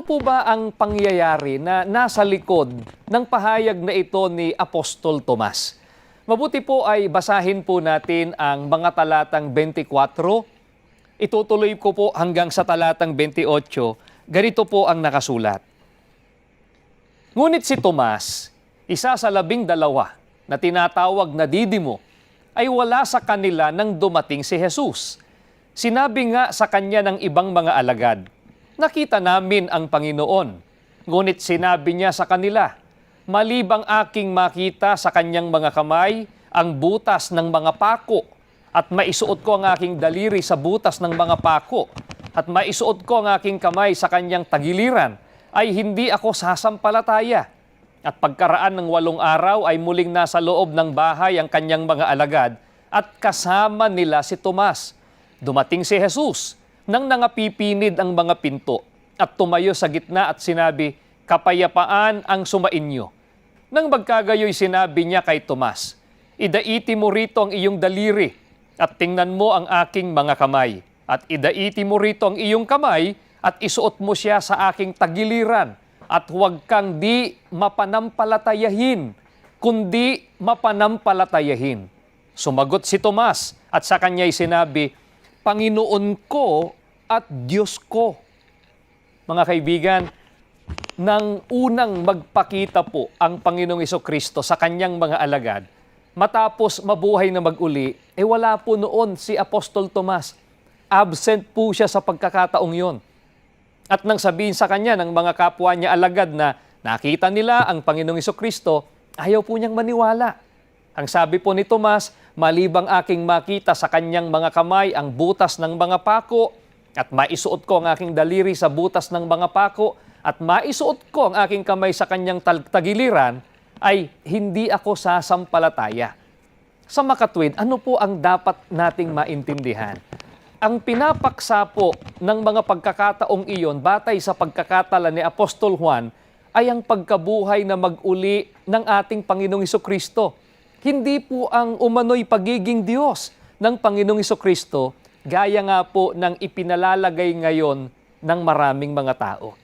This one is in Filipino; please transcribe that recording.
Ano po ba ang pangyayari na nasa likod ng pahayag na ito ni Apostol Tomas? Mabuti po ay basahin po natin ang mga talatang 24. Itutuloy ko po hanggang sa talatang 28. Ganito po ang nakasulat. Ngunit si Tomas, isa sa labing dalawa na tinatawag na Didimo, ay wala sa kanila nang dumating si Jesus. Sinabi nga sa kanya ng ibang mga alagad, Nakita namin ang Panginoon. Ngunit sinabi niya sa kanila, Malibang aking makita sa kanyang mga kamay ang butas ng mga pako at maisuot ko ang aking daliri sa butas ng mga pako at maisuot ko ang aking kamay sa kanyang tagiliran ay hindi ako sasampalataya. At pagkaraan ng walong araw ay muling nasa loob ng bahay ang kanyang mga alagad at kasama nila si Tomas. Dumating si Jesus nang nangapipinid ang mga pinto at tumayo sa gitna at sinabi, Kapayapaan ang sumainyo. Nang magkagayoy sinabi niya kay Tomas, Idaiti mo rito ang iyong daliri at tingnan mo ang aking mga kamay. At idaiti mo rito ang iyong kamay at isuot mo siya sa aking tagiliran at huwag kang di mapanampalatayahin, kundi mapanampalatayahin. Sumagot si Tomas at sa kanya'y sinabi, Panginoon ko at Diyos ko. Mga kaibigan, nang unang magpakita po ang Panginoong Iso Kristo sa kanyang mga alagad, matapos mabuhay na maguli, eh wala po noon si Apostol Tomas. Absent po siya sa pagkakataong yon. At nang sabihin sa kanya ng mga kapwa niya alagad na nakita nila ang Panginoong Iso Kristo, ayaw po niyang maniwala. Ang sabi po ni Tomas, malibang aking makita sa kanyang mga kamay ang butas ng mga pako at maisuot ko ang aking daliri sa butas ng mga pako at maisuot ko ang aking kamay sa kanyang tagiliran, ay hindi ako sasampalataya. Sa makatwid, ano po ang dapat nating maintindihan? Ang pinapaksa po ng mga pagkakataong iyon batay sa pagkakatala ni Apostol Juan ay ang pagkabuhay na mag-uli ng ating Panginoong Kristo. Hindi po ang umano'y pagiging Diyos ng Panginoong Kristo gaya nga po ng ipinalalagay ngayon ng maraming mga tao.